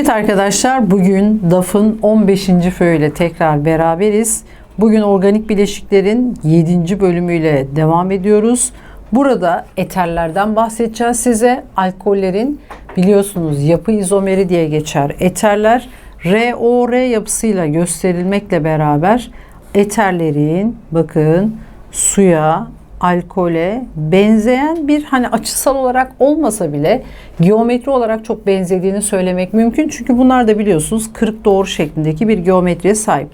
Evet arkadaşlar bugün DAF'ın 15. föyüyle tekrar beraberiz. Bugün organik bileşiklerin 7. bölümüyle devam ediyoruz. Burada eterlerden bahsedeceğiz size. Alkollerin biliyorsunuz yapı izomeri diye geçer. Eterler ROR yapısıyla gösterilmekle beraber eterlerin bakın suya, alkole benzeyen bir hani açısal olarak olmasa bile geometri olarak çok benzediğini söylemek mümkün. Çünkü bunlar da biliyorsunuz kırık doğru şeklindeki bir geometriye sahip.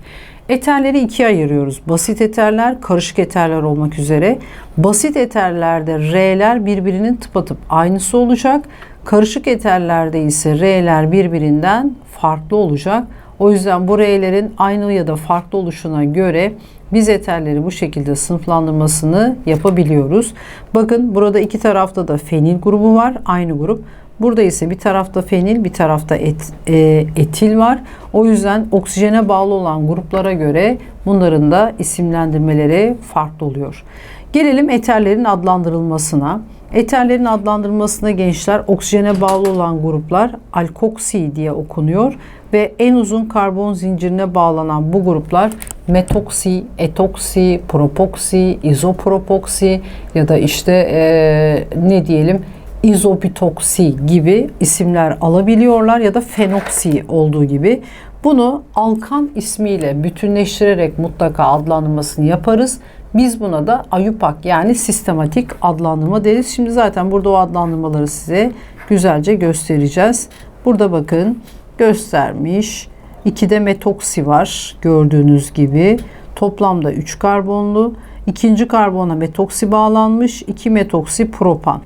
Eterleri ikiye ayırıyoruz. Basit eterler, karışık eterler olmak üzere. Basit eterlerde R'ler birbirinin tıpatıp aynısı olacak. Karışık eterlerde ise R'ler birbirinden farklı olacak. O yüzden bu R'lerin aynı ya da farklı oluşuna göre biz eterleri bu şekilde sınıflandırmasını yapabiliyoruz. Bakın burada iki tarafta da fenil grubu var. Aynı grup. Burada ise bir tarafta fenil, bir tarafta et, e, etil var. O yüzden oksijene bağlı olan gruplara göre bunların da isimlendirmeleri farklı oluyor. Gelelim eterlerin adlandırılmasına. Eterlerin adlandırılmasına gençler oksijene bağlı olan gruplar alkoksi diye okunuyor ve en uzun karbon zincirine bağlanan bu gruplar metoksi, etoksi, propoksi, izopropoksi ya da işte ee, ne diyelim izopitoksi gibi isimler alabiliyorlar ya da fenoksi olduğu gibi. Bunu alkan ismiyle bütünleştirerek mutlaka adlandırmasını yaparız. Biz buna da ayupak yani sistematik adlandırma deriz. Şimdi zaten burada o adlandırmaları size güzelce göstereceğiz. Burada bakın göstermiş. 2'de metoksi var gördüğünüz gibi. Toplamda 3 karbonlu. İkinci karbona metoksi bağlanmış. 2 metoksi propan.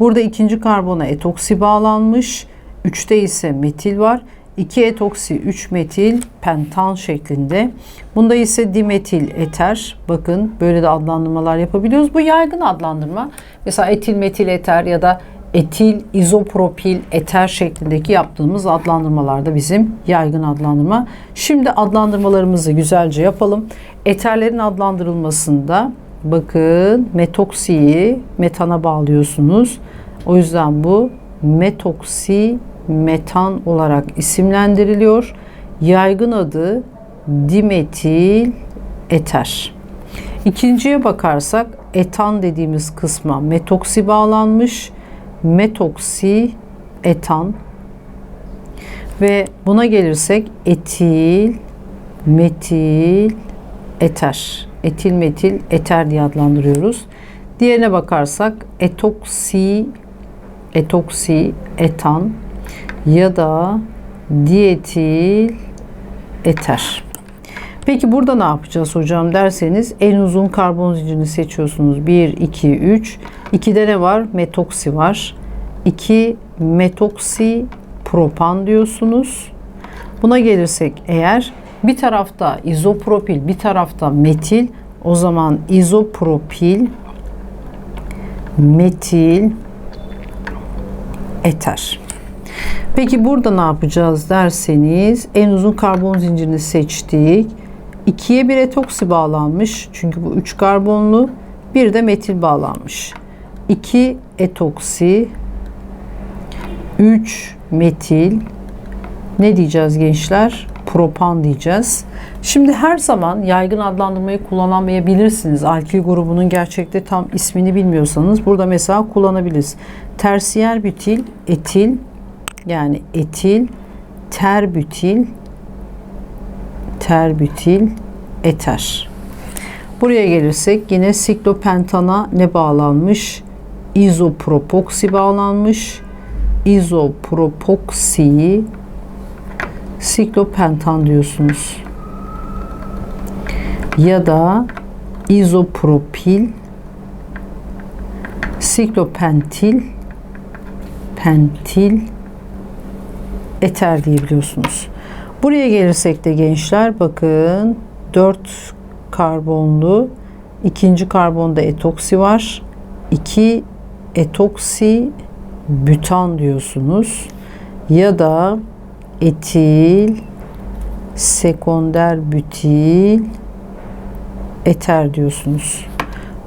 Burada ikinci karbona etoksi bağlanmış. 3'te ise metil var. 2 etoksi 3 metil pentan şeklinde. Bunda ise dimetil eter. Bakın böyle de adlandırmalar yapabiliyoruz. Bu yaygın adlandırma. Mesela etil metil eter ya da etil izopropil eter şeklindeki yaptığımız adlandırmalarda bizim yaygın adlandırma. Şimdi adlandırmalarımızı güzelce yapalım. Eterlerin adlandırılmasında bakın metoksiyi metana bağlıyorsunuz. O yüzden bu metoksi metan olarak isimlendiriliyor. Yaygın adı dimetil eter. İkinciye bakarsak etan dediğimiz kısma metoksi bağlanmış. Metoksi etan ve buna gelirsek etil metil eter. Etil metil eter diye adlandırıyoruz. Diğerine bakarsak etoksi etoksi etan ya da dietil eter. Peki burada ne yapacağız hocam derseniz en uzun karbon zincirini seçiyorsunuz. 1, 2, 3. 2'de ne var? Metoksi var. 2 metoksi propan diyorsunuz. Buna gelirsek eğer bir tarafta izopropil bir tarafta metil o zaman izopropil metil eter. Peki burada ne yapacağız derseniz en uzun karbon zincirini seçtik. 2'ye bir etoksi bağlanmış. Çünkü bu 3 karbonlu. Bir de metil bağlanmış. 2 etoksi 3 metil ne diyeceğiz gençler? Propan diyeceğiz. Şimdi her zaman yaygın adlandırmayı kullanamayabilirsiniz. Alkil grubunun gerçekte tam ismini bilmiyorsanız burada mesela kullanabiliriz. Tersiyer bütil, etil yani etil, terbütil, terbütil, eter. Buraya gelirsek yine siklopentana ne bağlanmış? İzopropoksi bağlanmış. İzopropoksiyi siklopentan diyorsunuz. Ya da izopropil siklopentil pentil eter diyebiliyorsunuz. Buraya gelirsek de gençler bakın 4 karbonlu ikinci karbonda etoksi var. 2 etoksi bütan diyorsunuz. Ya da etil sekonder bütil eter diyorsunuz.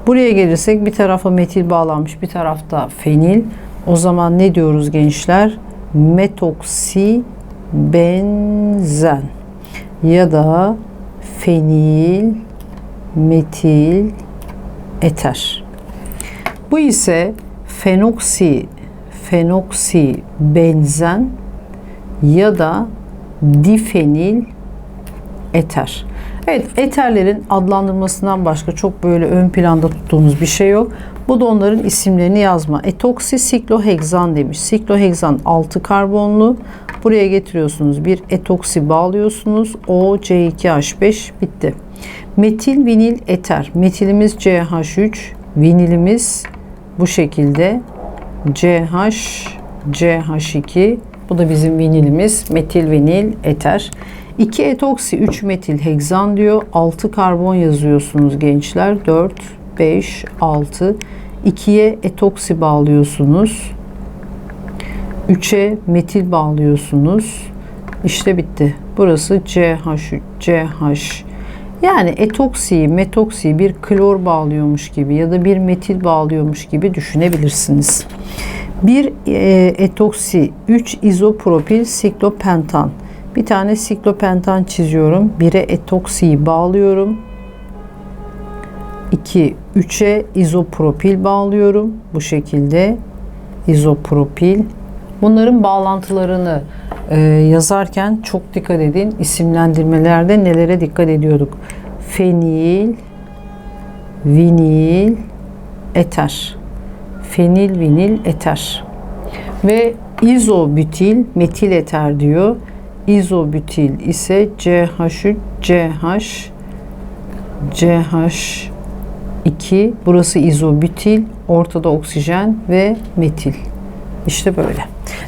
Buraya gelirsek bir tarafa metil bağlanmış, bir tarafta fenil. O zaman ne diyoruz gençler? Metoksi benzen ya da fenil metil eter. Bu ise fenoksi fenoksi benzen ya da difenil eter. Evet, eterlerin adlandırmasından başka çok böyle ön planda tuttuğumuz bir şey yok. Bu da onların isimlerini yazma. Etoksi sikloheksan demiş. Sikloheksan 6 karbonlu. Buraya getiriyorsunuz. Bir etoksi bağlıyorsunuz. O C2H5 bitti. Metil vinil eter. Metilimiz CH3, vinilimiz bu şekilde CH CH2 bu da bizim vinilimiz metil vinil eter. 2 etoksi 3 metil hegzan diyor. 6 karbon yazıyorsunuz gençler. 4 5 6 2'ye etoksi bağlıyorsunuz. 3'e metil bağlıyorsunuz. İşte bitti. Burası CH3 CH yani etoksiyi, metoksiyi bir klor bağlıyormuş gibi ya da bir metil bağlıyormuş gibi düşünebilirsiniz. Bir e, etoksi 3 izopropil siklopentan. Bir tane siklopentan çiziyorum. 1'e etoksiyi bağlıyorum. 2 3'e izopropil bağlıyorum. Bu şekilde izopropil. Bunların bağlantılarını e, yazarken çok dikkat edin. İsimlendirmelerde nelere dikkat ediyorduk? Fenil, vinil, eter. Fenil, vinil, eter. Ve izobütil, metil eter diyor. İzobütil ise CH3, CH, CH2. Burası izobütil, ortada oksijen ve metil. İşte böyle.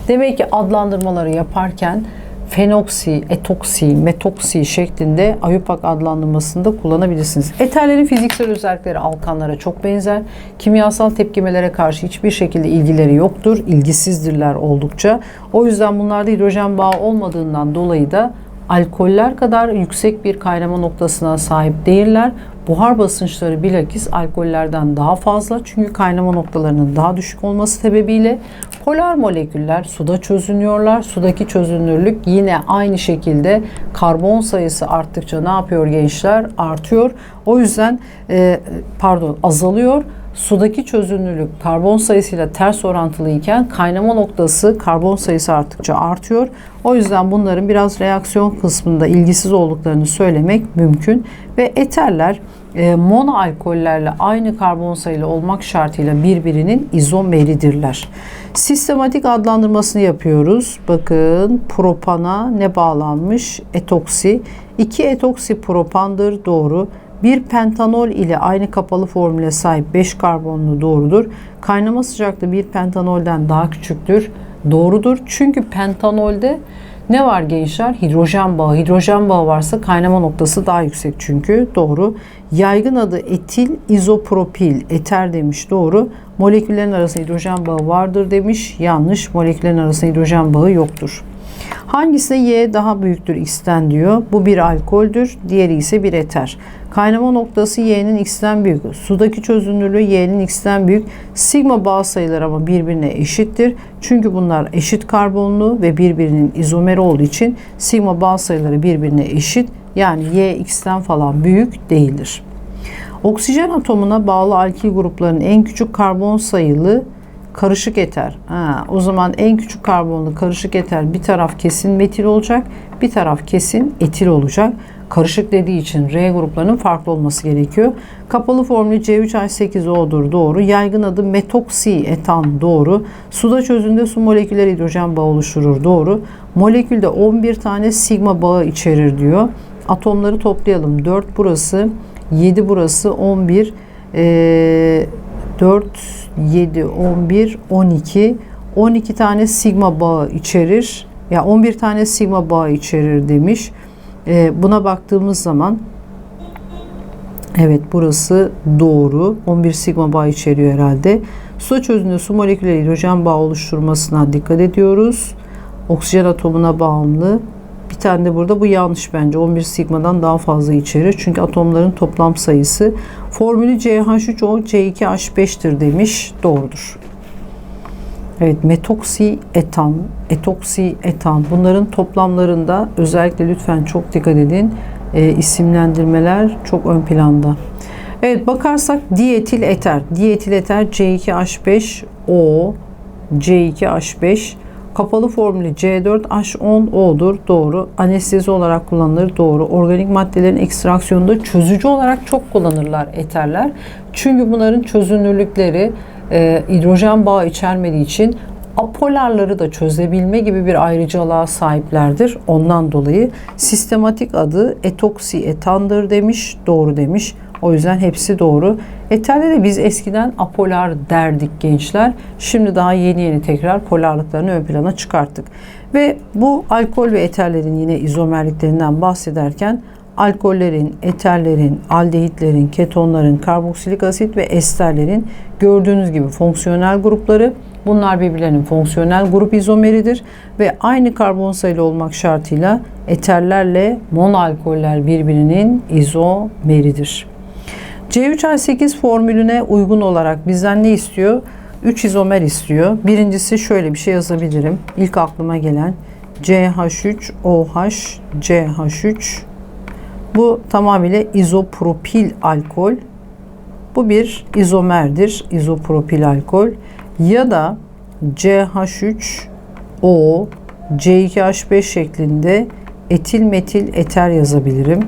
Demek ki adlandırmaları yaparken fenoksi, etoksi, metoksi şeklinde ayupak adlandırmasında kullanabilirsiniz. Eterlerin fiziksel özellikleri alkanlara çok benzer. Kimyasal tepkimelere karşı hiçbir şekilde ilgileri yoktur. İlgisizdirler oldukça. O yüzden bunlarda hidrojen bağı olmadığından dolayı da alkoller kadar yüksek bir kaynama noktasına sahip değiller. Buhar basınçları bilakis alkollerden daha fazla çünkü kaynama noktalarının daha düşük olması sebebiyle polar moleküller suda çözünüyorlar. Sudaki çözünürlük yine aynı şekilde karbon sayısı arttıkça ne yapıyor gençler? Artıyor. O yüzden e, pardon azalıyor sudaki çözünürlük karbon sayısıyla ters orantılıyken kaynama noktası karbon sayısı arttıkça artıyor. O yüzden bunların biraz reaksiyon kısmında ilgisiz olduklarını söylemek mümkün. Ve eterler e, mono alkollerle aynı karbon sayılı olmak şartıyla birbirinin izomeridirler. Sistematik adlandırmasını yapıyoruz. Bakın propana ne bağlanmış? Etoksi. 2 etoksi propandır doğru. Bir pentanol ile aynı kapalı formüle sahip 5 karbonlu doğrudur. Kaynama sıcaklığı bir pentanolden daha küçüktür. Doğrudur. Çünkü pentanolde ne var gençler? Hidrojen bağı. Hidrojen bağı varsa kaynama noktası daha yüksek çünkü. Doğru. Yaygın adı etil izopropil. Eter demiş. Doğru. Moleküllerin arasında hidrojen bağı vardır demiş. Yanlış. Moleküllerin arasında hidrojen bağı yoktur. Hangisine Y daha büyüktür X'ten diyor. Bu bir alkoldür. Diğeri ise bir eter. Kaynama noktası Y'nin X'ten büyük. Sudaki çözünürlüğü Y'nin X'ten büyük. Sigma bağ sayıları ama birbirine eşittir. Çünkü bunlar eşit karbonlu ve birbirinin izomeri olduğu için sigma bağ sayıları birbirine eşit. Yani Y X'ten falan büyük değildir. Oksijen atomuna bağlı alkil gruplarının en küçük karbon sayılı karışık eter. Ha, o zaman en küçük karbonlu karışık eter bir taraf kesin metil olacak, bir taraf kesin etil olacak. Karışık dediği için R gruplarının farklı olması gerekiyor. Kapalı formülü C3H8O'dur doğru. Yaygın adı metoksi etan doğru. Suda çözünde su moleküller hidrojen bağı oluşturur doğru. Molekülde 11 tane sigma bağı içerir diyor. Atomları toplayalım. 4 burası, 7 burası, 11, ee, 4, 7, 11, 12. 12 tane sigma bağı içerir. Ya 11 tane sigma bağı içerir demiş. E, buna baktığımız zaman evet burası doğru. 11 sigma bağı içeriyor herhalde. Su çözünürlüğü su molekülleri hidrojen bağı oluşturmasına dikkat ediyoruz. Oksijen atomuna bağımlı. Bir tane de burada bu yanlış bence. 11 sigmadan daha fazla içerir. Çünkü atomların toplam sayısı formülü CH3O C2H5'tir demiş. Doğrudur. Evet, metoksi etan, etoksi etan bunların toplamlarında özellikle lütfen çok dikkat edin. E, isimlendirmeler çok ön planda. Evet bakarsak dietil eter. Dietil eter C2H5O, C2H5 Kapalı formülü C4H10O'dur. Doğru. Anestezi olarak kullanılır. Doğru. Organik maddelerin ekstraksiyonunda çözücü olarak çok kullanırlar eterler. Çünkü bunların çözünürlükleri e, hidrojen bağı içermediği için apolarları da çözebilme gibi bir ayrıcalığa sahiplerdir. Ondan dolayı sistematik adı etoksi etandır demiş. Doğru demiş. O yüzden hepsi doğru. Eterde de biz eskiden apolar derdik gençler. Şimdi daha yeni yeni tekrar polarlıklarını ön plana çıkarttık. Ve bu alkol ve eterlerin yine izomerliklerinden bahsederken alkollerin, eterlerin, aldehitlerin, ketonların, karboksilik asit ve esterlerin gördüğünüz gibi fonksiyonel grupları Bunlar birbirlerinin fonksiyonel grup izomeridir ve aynı karbon sayılı olmak şartıyla eterlerle monalkoller birbirinin izomeridir. C3H8 formülüne uygun olarak bizden ne istiyor? 3 izomer istiyor. Birincisi şöyle bir şey yazabilirim. İlk aklıma gelen CH3 OH CH3 bu tamamıyla izopropil alkol. Bu bir izomerdir. izopropil alkol. Ya da CH3O C2H5 şeklinde etil metil eter yazabilirim.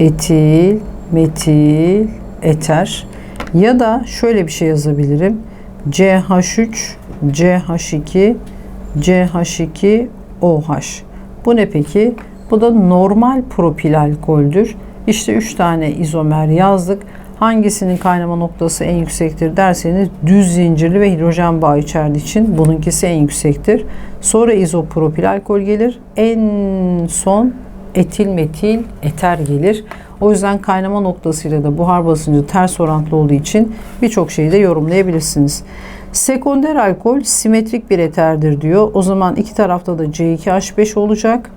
Etil metil eter ya da şöyle bir şey yazabilirim. CH3 CH2 CH2 OH. Bu ne peki? Bu da normal propil alkoldür. İşte 3 tane izomer yazdık. Hangisinin kaynama noktası en yüksektir derseniz düz zincirli ve hidrojen bağı içerdiği için bununkisi en yüksektir. Sonra izopropil alkol gelir. En son etil metil eter gelir. O yüzden kaynama noktasıyla da buhar basıncı ters orantılı olduğu için birçok şeyi de yorumlayabilirsiniz. Sekonder alkol simetrik bir eterdir diyor. O zaman iki tarafta da C2H5 olacak.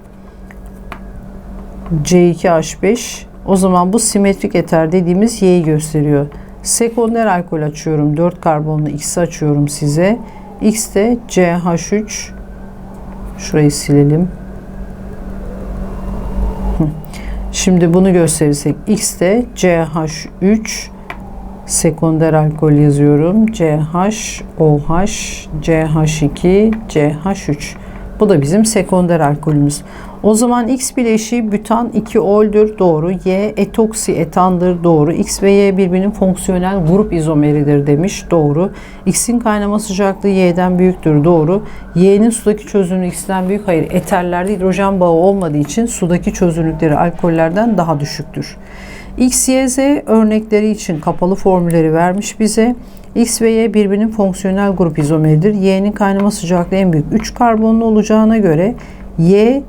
C2H5 o zaman bu simetrik eter dediğimiz Y'yi gösteriyor. Sekonder alkol açıyorum. 4 karbonlu X'i açıyorum size. X de CH3 şurayı silelim. Şimdi bunu gösterirsek X de CH3 sekonder alkol yazıyorum. CH, OH, CH2, CH3. Bu da bizim sekonder alkolümüz. O zaman X bileşiği butan 2 oldur doğru. Y etoksi etandır doğru. X ve Y birbirinin fonksiyonel grup izomeridir demiş doğru. X'in kaynama sıcaklığı Y'den büyüktür doğru. Y'nin sudaki çözünürlüğü X'ten büyük hayır. Eterlerde hidrojen bağı olmadığı için sudaki çözünürlükleri alkollerden daha düşüktür. X, Y, Z örnekleri için kapalı formülleri vermiş bize. X ve Y birbirinin fonksiyonel grup izomeridir. Y'nin kaynama sıcaklığı en büyük 3 karbonlu olacağına göre Y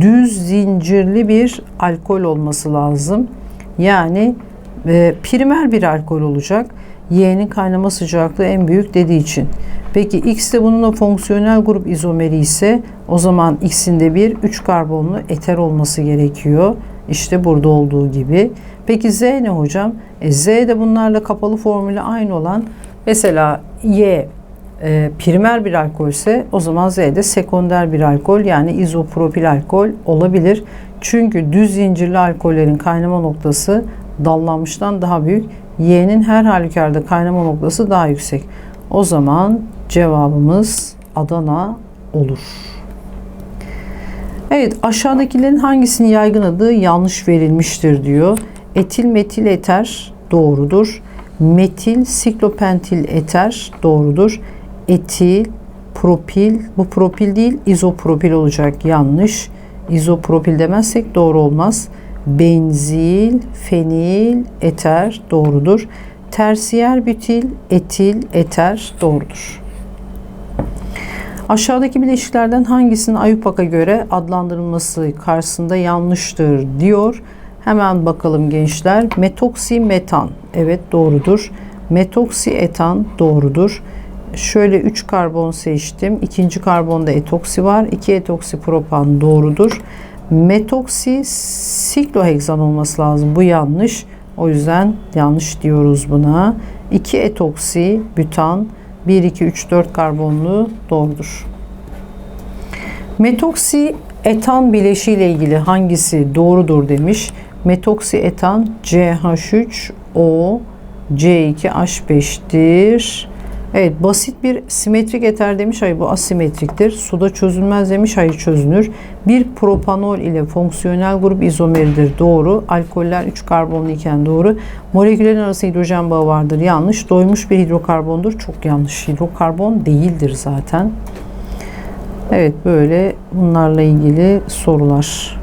düz zincirli bir alkol olması lazım. Yani e, primer bir alkol olacak. Y'nin kaynama sıcaklığı en büyük dediği için. Peki X de bunun fonksiyonel grup izomeri ise o zaman X'in de bir 3 karbonlu eter olması gerekiyor. İşte burada olduğu gibi. Peki Z ne hocam? E, Z de bunlarla kapalı formülü aynı olan mesela Y e, primer bir alkol ise o zaman Z de sekonder bir alkol yani izopropil alkol olabilir. Çünkü düz zincirli alkollerin kaynama noktası dallanmıştan daha büyük. Y'nin her halükarda kaynama noktası daha yüksek. O zaman cevabımız Adana olur. Evet aşağıdakilerin hangisinin yaygın adı yanlış verilmiştir diyor. Etil metil eter doğrudur. Metil siklopentil eter doğrudur. Etil propil bu propil değil izopropil olacak yanlış. İzopropil demezsek doğru olmaz. Benzil, fenil, eter doğrudur. Tersiyer bütil, etil, eter doğrudur. Aşağıdaki bileşiklerden hangisinin Ayupak'a göre adlandırılması karşısında yanlıştır diyor. Hemen bakalım gençler. Metoksi metan. Evet doğrudur. Metoksi etan doğrudur. Şöyle 3 karbon seçtim. İkinci karbonda etoksi var. 2 etoksi propan doğrudur. Metoksi sikloheksan olması lazım. Bu yanlış. O yüzden yanlış diyoruz buna. 2 etoksi butan 1, 2, 3, 4 karbonlu doğrudur. Metoksi etan bileşiği ile ilgili hangisi doğrudur demiş. Metoksi etan CH3O C2H5'tir. Evet basit bir simetrik eter demiş. Hayır bu asimetriktir. Suda çözülmez demiş. Hayır çözünür. Bir propanol ile fonksiyonel grup izomeridir. Doğru. Alkoller 3 karbonlu iken doğru. Moleküllerin arasında hidrojen bağı vardır. Yanlış. Doymuş bir hidrokarbondur. Çok yanlış. Hidrokarbon değildir zaten. Evet böyle bunlarla ilgili sorular.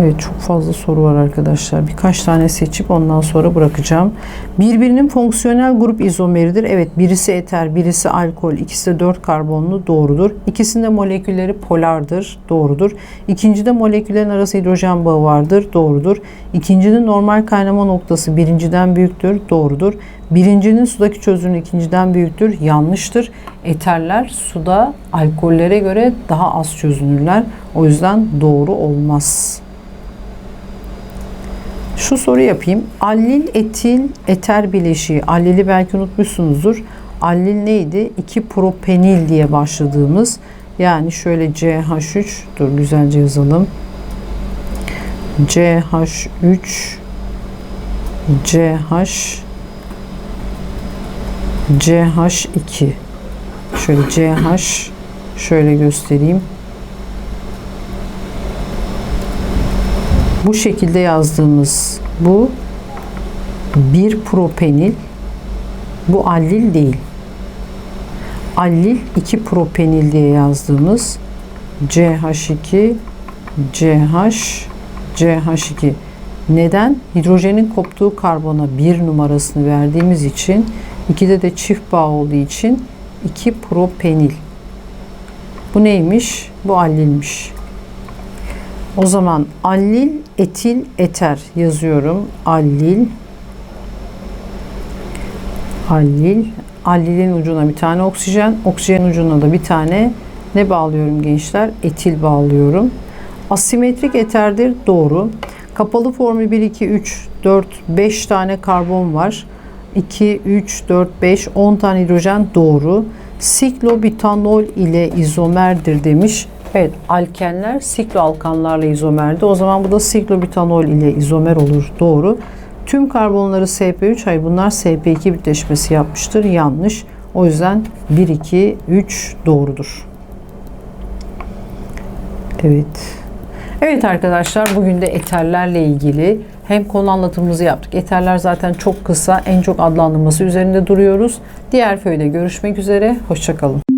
Evet çok fazla soru var arkadaşlar. Birkaç tane seçip ondan sonra bırakacağım. Birbirinin fonksiyonel grup izomeridir. Evet birisi eter, birisi alkol, ikisi de 4 karbonlu doğrudur. İkisinde molekülleri polardır. Doğrudur. İkincide moleküllerin arası hidrojen bağı vardır. Doğrudur. İkincinin normal kaynama noktası birinciden büyüktür. Doğrudur. Birincinin sudaki çözünürlüğü ikinciden büyüktür. Yanlıştır. Eterler suda alkollere göre daha az çözünürler. O yüzden doğru olmaz. Şu soru yapayım. Allil etil eter bileşiği. Allili belki unutmuşsunuzdur. Allil neydi? 2 propenil diye başladığımız. Yani şöyle CH3 dur güzelce yazalım. CH3 CH CH2 şöyle CH şöyle göstereyim. Bu şekilde yazdığımız bu bir propenil bu allil değil. Allil 2 propenil diye yazdığımız CH2 CH CH2 neden? Hidrojenin koptuğu karbona bir numarasını verdiğimiz için ikide de çift bağ olduğu için 2 propenil. Bu neymiş? Bu allilmiş. O zaman allil etil eter yazıyorum. Allil allil allilin ucuna bir tane oksijen, oksijen ucuna da bir tane ne bağlıyorum gençler? Etil bağlıyorum. Asimetrik eterdir. Doğru. Kapalı formu 1 2 3 4 5 tane karbon var. 2 3 4 5 10 tane hidrojen doğru. Siklobutanol ile izomerdir demiş. Evet, alkenler sikloalkanlarla izomerdi. O zaman bu da siklobutanol ile izomer olur. Doğru. Tüm karbonları SP3, hayır bunlar SP2 bitleşmesi yapmıştır. Yanlış. O yüzden 1, 2, 3 doğrudur. Evet. Evet arkadaşlar bugün de eterlerle ilgili hem konu anlatımımızı yaptık. Eterler zaten çok kısa. En çok adlandırması üzerinde duruyoruz. Diğer föyde görüşmek üzere. Hoşçakalın.